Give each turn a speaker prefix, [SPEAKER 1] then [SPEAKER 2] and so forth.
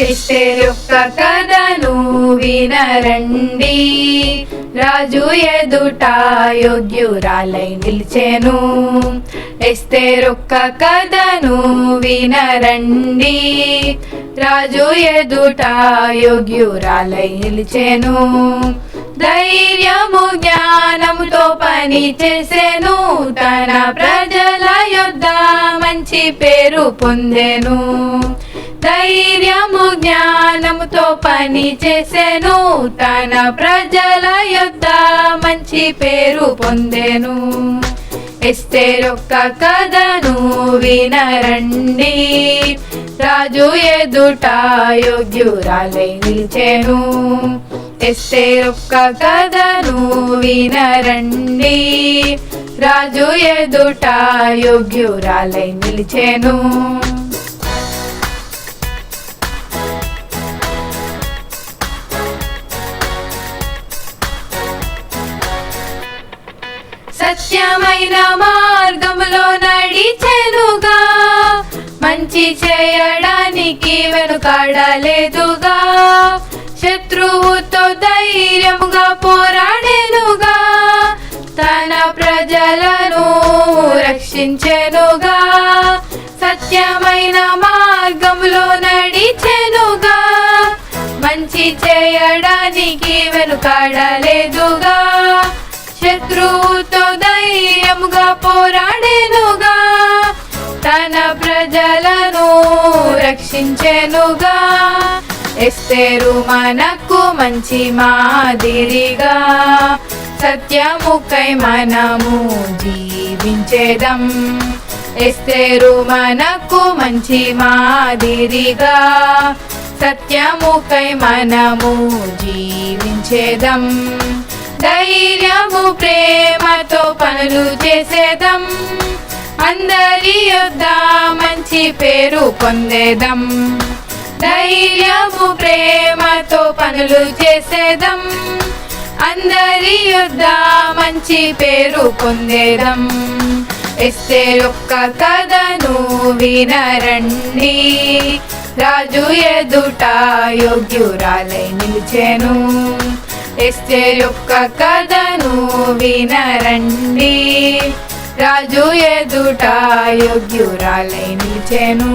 [SPEAKER 1] ఎస్తేర్ కథను వినరండి. రాజు ఎదుట యోగ్యురాలై నిలిచెను. ఎస్తేరొక్క కథను వినరండి. రాజు ఎదుట యోగ్యురాలై నిలిచెను. ధైర్యము జ్ఞానముతో పని చేసెను. తన ప్రజల యొద్ద మంచి పేరు పొందెను. ధైర్యము జ్ఞానముతో పని చేసెను. తన ప్రజల యొద్ద మంచి పేరు పొందెను. ఎస్తేరొక్క కథను వినరండి. రాజు ఎదుట యోగ్యురాలై నిలిచెను. ఎస్తేరొక్క కథను వినరండి. రాజు ఎదుట యోగ్యురాలై నిలిచెను. సత్యమైన మార్గంలో నడిచెనుగా. మంచి చేయడానికి వెనుకాడలేదుగా. శత్రువుతో ధైర్యముగా పోరాడేనుగా. తన ప్రజలను రక్షించెనుగా. సత్యమైన మార్గంలో నడిచెనుగా. మంచి చేయడానికి వెనుకాడలేదుగా. శత్రువుతో దయ్యముగా పోరాడేనుగా తన ప్రజలను రక్షించెనుగా. ఎస్తేరు మనకు మంచి మాదిరిగా సత్యముకై మనము జీవించేదం. ఎస్తేరు మనకు మంచి మాదిరిగా సత్యముకై మనము జీవించేదం. ధైర్యము ప్రేమతో పనులు చేసేదం. అందరి యొద్ద మంచి పేరు పొందేదం. ధైర్యము ప్రేమతో పనులు చేసేదం. అందరి యొద్ద మంచి పేరు పొందేదం. ఎస్తే ఒక్క కథను వినరండి. రాజు ఎదుట యోగ్యురాలై నిలిచెను. ఎస్తే యొక్క కథను వినరండి. రాజు ఎదుట యోగ్యురాలై నిలిచెను.